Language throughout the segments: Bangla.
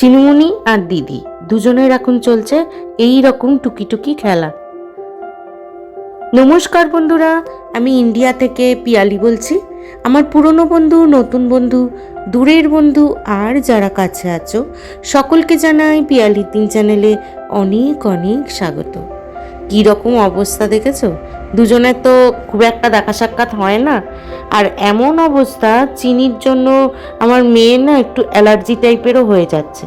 চিনিমুনি আর দিদি দুজনের এখন চলছে এই রকম টুকিটুকি খেলা। নমস্কার বন্ধুরা, আমি ইন্ডিয়া থেকে পিয়ালি বলছি। আমার পুরনো বন্ধু, নতুন বন্ধু, দূরের বন্ধু আর যারা কাছে আছো, সকলকে জানাই পিয়ালি তিন চ্যানেলে অনেক অনেক স্বাগত। রকম অবস্থা দেখেছ? দুজনের তো খুব একটা দেখা সাক্ষাৎ হয় না। আর এমন অবস্থা, চিনির জন্য আমার মেয়ে না একটু অ্যালার্জি টাইপেরও হয়ে যাচ্ছে।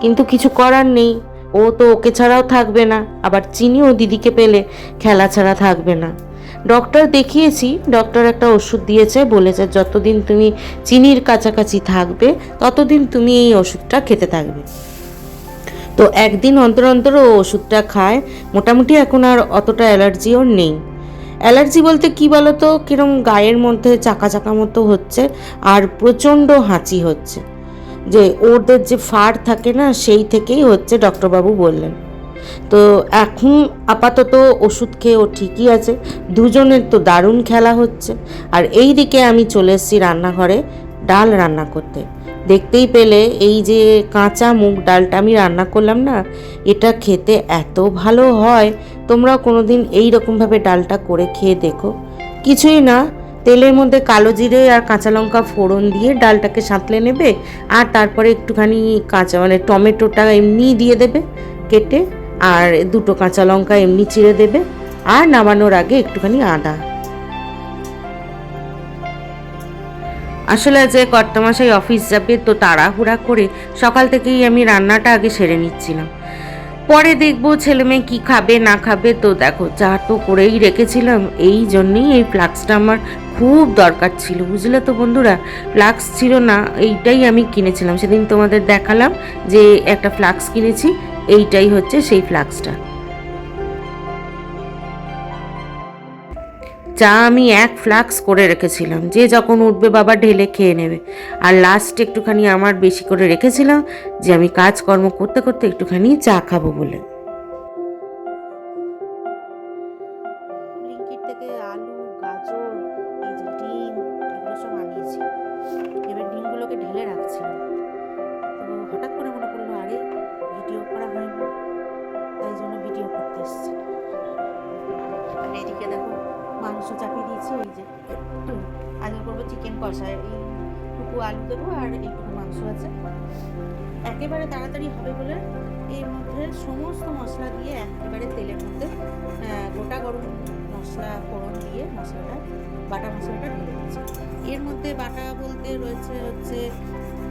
কিন্তু কিছু করার নেই। ও তো ওকে ছাড়াও থাকবে না। আবার চিনিও দিদিকে পেলে খেলা ছাড়া থাকবে না। ডক্টর দেখিয়েছি, ডক্টর একটা ওষুধ দিয়েছে, বলেছে যতদিন তুমি চিনির কাছাকাছি থাকবে, ততদিন তুমি এই ওষুধটা খেতে থাকবে। তো একদিন অন্তর অন্তর ও ওষুধটা খায়। মোটামুটি এখন আর অতটা অ্যালার্জি ওর নেই। অ্যালার্জি বলতে কি বলতো? কিরম গায়ের মধ্যে চাকা চাকা মতো হচ্ছে আর প্রচণ্ড হাঁচি হচ্ছে। যে ওদের যে ফার থাকে না, সেই থেকেই হচ্ছে ডক্টরবাবু বললেন। তো এখন আপাতত ওষুধ খেয়ে ও ঠিকই আছে। দুজনের তো দারুণ খেলা হচ্ছে। আর এই দিকে আমি চলে এসেছি রান্নাঘরে, ডাল রান্না করতে। দেখতেই পেলে এই যে কাঁচা মুগ ডালটা আমি রান্না করলাম না, এটা খেতে এত ভালো হয়। তোমরা কোনো দিন এইরকমভাবে ডালটা করে খেয়ে দেখো। কিছুই না, তেলের মধ্যে কালো জিরে আর কাঁচা লঙ্কা ফোড়ন দিয়ে ডালটাকে সাঁতলে নেবে আর তারপরে একটুখানি কাঁচা মানে টমেটোটা এমনি দিয়ে দেবে কেটে আর দুটো কাঁচা লঙ্কা এমনি চিড়ে দেবে আর নামানোর আগে একটুখানি আদা। আসলে যে কর্তামশাই অফিস যাবে তো তাড়াহুড়া করে সকাল থেকেই আমি রান্নাটা আগে সেরে নিচ্ছিলাম। পরে দেখব ছেলে মেয়ে কী খাবে, না খাবে, তো দেখো চা তো করেই রেখেছিলাম, এই জন্যেই এই ফ্লাক্সটা আমার খুব দরকার ছিল। বুঝলে তো বন্ধুরা, ফ্লাক্স ছিল না, এইটাই আমি কিনেছিলাম। সেদিন তোমাদের দেখালাম যে একটা ফ্লাক্স কিনেছি, এইটাই হচ্ছে সেই ফ্লাক্সটা। চা আমি এক ফ্লাক্স করে রেখেছিলাম। যে যখন উঠবে বাবা ঢেলে খেয়ে নেবে। আর লাস্ট একটুখানি আমার বেশি করে রেখেছিলাম যে আমি কাজকর্ম করতে করতে একটুখানি চা খাব বলে। দিয়েছি ওই যে আজকে করব চিকেন কষা এইটুকু আলু দেবো আর এইটুকু মাংস আছে। একেবারে তাড়াতাড়ি হবে বলে এর মধ্যে সমস্ত মশলা দিয়ে একেবারে তেলের মধ্যে গোটা গরম মশলা ফোড়ন দিয়ে মশলাটা, বাটা মশলাটা ঢেলে দিয়েছি এর মধ্যে বাটা বলতে রয়েছে হচ্ছে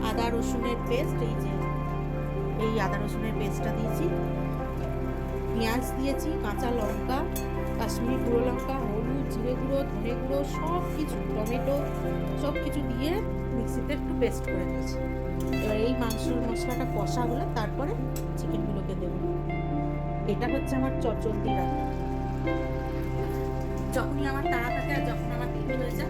আদা রসুনের পেস্ট এই যে, এই আদা রসুনের পেস্টটা দিয়েছি। পেঁয়াজ দিয়েছি, কাঁচা লঙ্কা, কাশ্মীরি গুঁড়ো লঙ্কা জিরে গুঁড়ো ধনে গুঁড়ো সব কিছু টমেটো সব কিছু দিয়ে মিক্সিতে একটু পেস্ট করে দিয়েছি এবার এই মাংসর মশলাটা কষা হলে তারপরে চিকেনগুলোকে দেবো। এটা হচ্ছে আমার চটচলতি রান্না। যখনই আমার তাড়া থাকে আর যখন আমার দেরি হয়ে যায়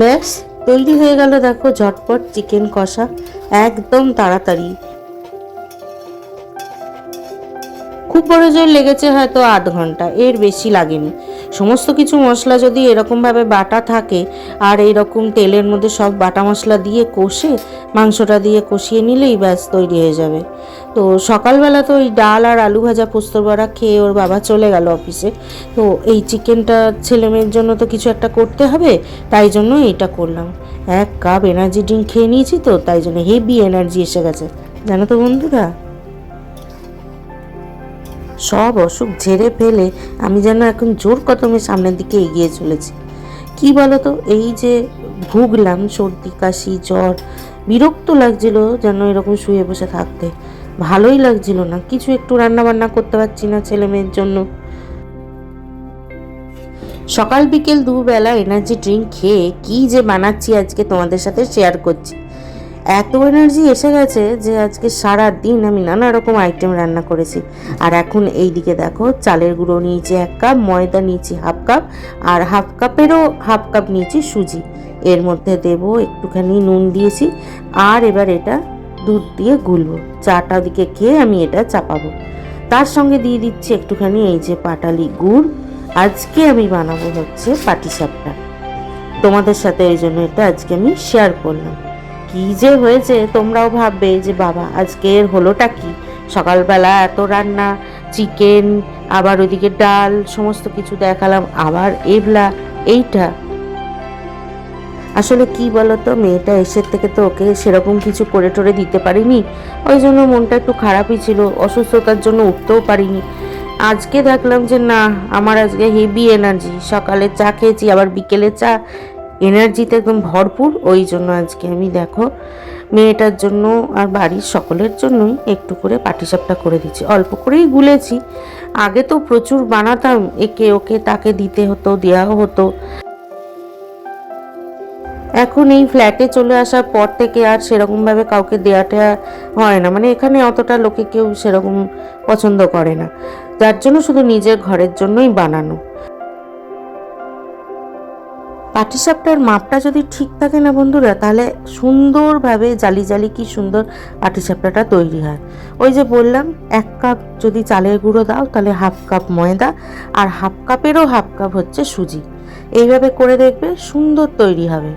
ব্যাস, তৈরি হয়ে গেল দেখো ঝটপট চিকেন কষা, একদম তাড়াতাড়ি। খুব বড় জোর লেগেছে হয়তো আধ ঘণ্টা, এর বেশি লাগেনি। সমস্ত কিছু মশলা যদি এরকমভাবে বাটা থাকে, আর এইরকম তেলের মধ্যে সব বাটা মশলা দিয়ে কষে, মাংসটা দিয়ে কষিয়ে নিলেই ব্যাস তৈরি হয়ে যাবে। তো সকালবেলা তো ওই ডাল আর আলু ভাজা পোস্তর বড়া খেয়ে ওর বাবা চলে গেল অফিসে। তো এই চিকেনটা ছেলে মেয়ের জন্য তো কিছু একটা করতে হবে, তাই জন্য এইটা করলাম। এক কাপ এনার্জি ড্রিঙ্ক খেয়ে নিয়েছি তো, তাই জন্য হেভি এনার্জি এসে গেছে। জানো তো বন্ধুরা? সব অসুখ ঝেড়ে ফেলে আমি যেন এখন জোর কদমে সামনের দিকে এগিয়ে চলেছি। কি বলতো? এই যে ভুগলাম, সর্দি, কাশি, জ্বর, বিরক্ত লাগছিল যেন এরকম শুয়ে বসে থাকতে। ভালোই লাগছিল না, কিছু একটু রান্না বান্না করতে পারছি না ছেলে মেয়ের জন্য। সকাল বিকেল দুবেলা এনার্জি ড্রিঙ্ক খেয়ে কি যে বানাচ্ছি আজকে তোমাদের সাথে শেয়ার করছি। এত এনার্জি এসে গেছে যে আজকে সারা দিন আমি নানা রকম আইটেম রান্না করেছি। আর এখন এই দিকে দেখো, চালের গুঁড়ো নিয়েছি এক কাপ ময়দা নিয়েছি হাফ কাপ আর হাফ কাপেরও হাফ কাপ নিয়েছি সুজি। এর মধ্যে দেব একটুখানি নুন দিয়েছি, আর এবার এটা দুধ দিয়ে গুলবো। চাটা দিকে খেয়ে আমি এটা চাপাবো। তার সঙ্গে দিয়ে দিচ্ছি একটুখানি এই যে পাটালি গুড়। আজকে আমি বানাবো হচ্ছে পাটিসাপটা। তোমাদের সাথে এই জন্য এটা আজকে আমি শেয়ার করলাম। কি যে হয়েছে তোমরাও ভাববে যে বাবা, আজকের হলোটা কি? সকালবেলা এত রান্না চিকেন আবার ওইদিকে ডাল, সমস্ত কিছু দেখালাম, আবার এবলা এইটা। আসলে কি বলতো, মেয়েটা এসের থেকে তো ওকে সেরকম কিছু করে টরে দিতে পারিনি। ওই জন্য মনটা একটু খারাপই ছিল, অসুস্থতার জন্য উঠতেও পারিনি। আজকে দেখলাম যে না, আমার আজকে হেভি এনার্জি। সকালে চা খেয়েছি, আবার বিকেলে চা। এনার্জিতে একদম ভরপুর। ওই জন্য আজকে আমি দেখো, মেয়েটার জন্য আর বাড়ির সকলের জন্যই একটু করে পাটিসাপটা করে দিচ্ছি। অল্প করেই গুলেছি। আগে তো প্রচুর বানাতাম, একে ওকে তাকে দিতে হতো, দেওয়াও হতো। এখন এই ফ্ল্যাটে চলে আসার পর থেকে আর সেরকমভাবে কাউকে দেওয়াটা হয় না। মানে এখানে অতটা লোকে কেউ সেরকম পছন্দ করে না। যার জন্য শুধু নিজের ঘরের জন্যই বানানো। পাটিসাপটার মাপটা যদি ঠিক থাকে না বন্ধুরা, তাহলে সুন্দরভাবে জালি জালি কি সুন্দর পাটিসাপটাটা তৈরি হয়। ওই যে বললাম, এক কাপ যদি চালের গুঁড়ো দাও, তাহলে হাফ কাপ ময়দা আর হাফ কাপেরও হাফ কাপ হচ্ছে সুজি। এইভাবে করে দেখবে সুন্দর তৈরি হবে।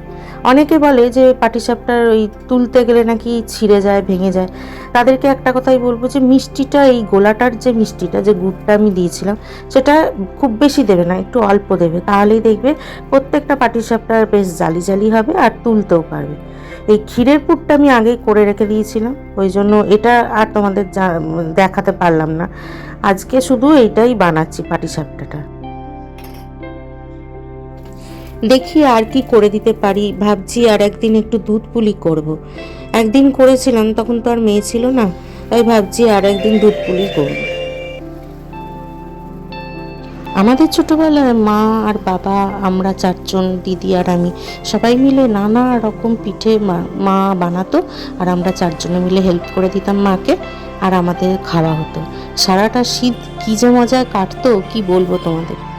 অনেকে বলে যে পাটিসাপটার ওই তুলতে গেলে নাকি ছিঁড়ে যায়, ভেঙে যায়। তাদেরকে একটা কথাই বলব যে মিষ্টিটা, এই গোলাটার যে মিষ্টিটা, যে গুড়টা আমি দিয়েছিলাম, সেটা খুব বেশি দেবে না, একটু অল্প দেবে। তাহলেই দেখবে প্রত্যেকটা পাটিসাপটার বেশ জালি জালি হবে আর তুলতেও পারবে। এই ক্ষীরের পুরটা আমি আগেই করে রেখে দিয়েছিলাম, ওই জন্য এটা আর তোমাদের দেখাতে পারলাম না। আজকে শুধু এইটাই বানাচ্ছি পাটিসাপটাটা। দেখি আর কি করে দিতে পারি। ভাবছি আর একদিন একটু দুধ পুলি করব। একদিন করেছিলাম, তখন তো আর মেয়ে ছিল না, তাই ভাবছি আর একদিন দুধ পুলি করব। আমাদের ছোটবেলায় মা আর বাবা, আমরা চারজন, দিদি আর আমি, সবাই মিলে নানা রকম পিঠে মা- বানাতো, আর আমরা চারজনে মিলে হেল্প করে দিতাম মাকে, আর আমাদের খাওয়া হতো। সারাটা শীত কি যে মজায় কাটতো, কি বলব তোমাদের?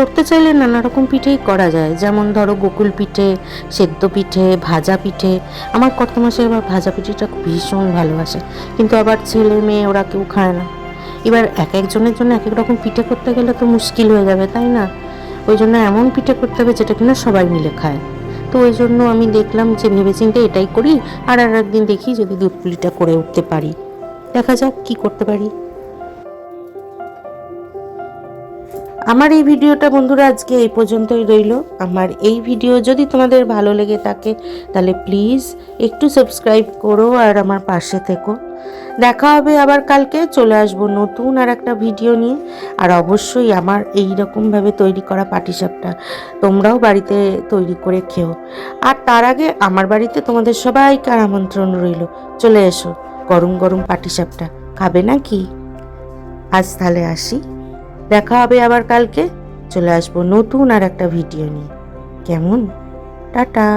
করতে চাইলে নানা রকম পিঠেই করা যায়। যেমন ধরো গোকুল পিঠে, সেদ্ধ পিঠে, ভাজা পিঠে। আমার কত মাসে আবার ভাজা পিঠেটা ভীষণ ভালোবাসে। কিন্তু আবার ছেলে মেয়ে, ওরা কেউ খায় না। এবার এক একজনের জন্য এক এক রকম পিঠে করতে গেলে তো মুশকিল হয়ে যাবে, তাই না? ওই জন্য এমন পিঠে করতে হবে যেটা কিনা সবাই মিলে খায়। তো ওই জন্য আমি দেখলাম যে ভেবেচিন্তে এটাই করি, আর আর একদিন দেখি যদি দুধ পুলিটা করে উঠতে পারি। দেখা যাক কি করতে পারি। আমার এই ভিডিওটা বন্ধুরা আজকে এই পর্যন্তই রইল। আমার এই ভিডিও যদি তোমাদের ভালো লেগে থাকে, তাহলে প্লিজ একটু সাবস্ক্রাইব করো আর আমার পাশে থেকো। দেখা হবে আবার কালকে, চলে আসব নতুন আর একটা ভিডিও নিয়ে। আর অবশ্যই আমার এই রকমভাবে তৈরি করা পাটিসাপটা তোমরাও বাড়িতে তৈরি করে খেও। আর তার আগে আমার বাড়িতে তোমাদের সবাইকার আমন্ত্রণ রইল। চলে এসো, গরম গরম পাটিসাপটা। খাবে নাকি? আজ তাহলে আসি। দেখা হবে আবার কালকে। চলে আসব নতুন আর একটা ভিডিও নিয়ে। কেমন? টাটা।